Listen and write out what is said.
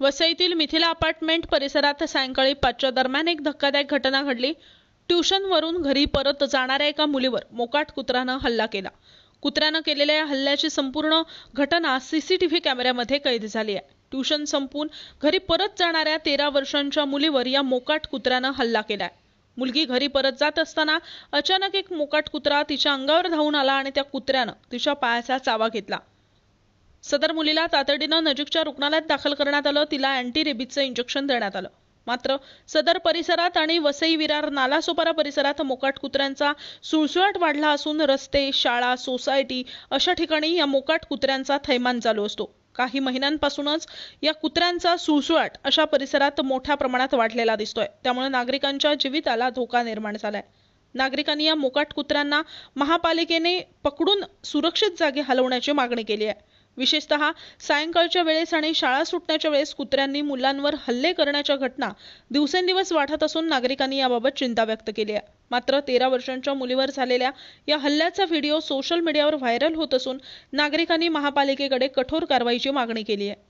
वसईतील Mithila apartment परिसरात सायंकाळी पाचच्या दरम्यान एक धक्कादायक घटना घडली. ट्युशनवरून घरी परत जाणाऱ्या एका मुलीवर मोकाट कुत्र्यानं हल्ला केला. कुत्र्यानं केलेल्या या हल्ल्याची संपूर्ण घटना सीसीटीव्ही कॅमेऱ्यामध्ये कैद झाली आहे. ट्युशन संपून घरी परत जाणाऱ्या तेरा वर्षांच्या मुलीवर या मोकाट कुत्र्यानं हल्ला केलाय. मुलगी घरी परत जात असताना अचानक एक मोकाट कुत्रा तिच्या अंगावर धावून आला आणि त्या कुत्र्यानं तिच्या पायाचा चावा घेतला. सदर मुलीला तातडीनं नजीकच्या रुग्णालयात दाखल करण्यात आलं. तिला अँटी रेबीजचं इंजेक्शन देण्यात आलं. मात्र सदर परिसरात आणि वसई विरार नालासोपारा परिसरात मोकाट कुत्र्यांचा सुळसुळाट वाढला असून रस्ते शाळा सोसायटी अशा ठिकाणी या मोकाट कुत्र्यांचा थैमान चालू असतो. काही महिन्यांपासूनच या कुत्र्यांचा सुळसुळाट अशा परिसरात मोठ्या प्रमाणात वाढलेला दिसतोय. त्यामुळे नागरिकांच्या जीविताला धोका निर्माण झालाय. नागरिकांनी या मोकाट कुत्र्यांना महापालिकेने पकडून सुरक्षित जागी हलवण्याची मागणी केली आहे. विशेषतः सायंकाळच्या वेळेस आणि शाळा सुटण्याच्या वेळेस कुत्र्यांनी मुलांवर हल्ले करण्याच्या घटना दिवसेंदिवस वाढत असून नागरिकांनी याबाबत चिंता व्यक्त केली आहे. मात्र तेरा वर्षांच्या मुलीवर झालेल्या या हल्ल्याचा व्हिडिओ सोशल मीडियावर व्हायरल होत असून नागरिकांनी महापालिकेकडे कठोर कारवाईची मागणी केली आहे.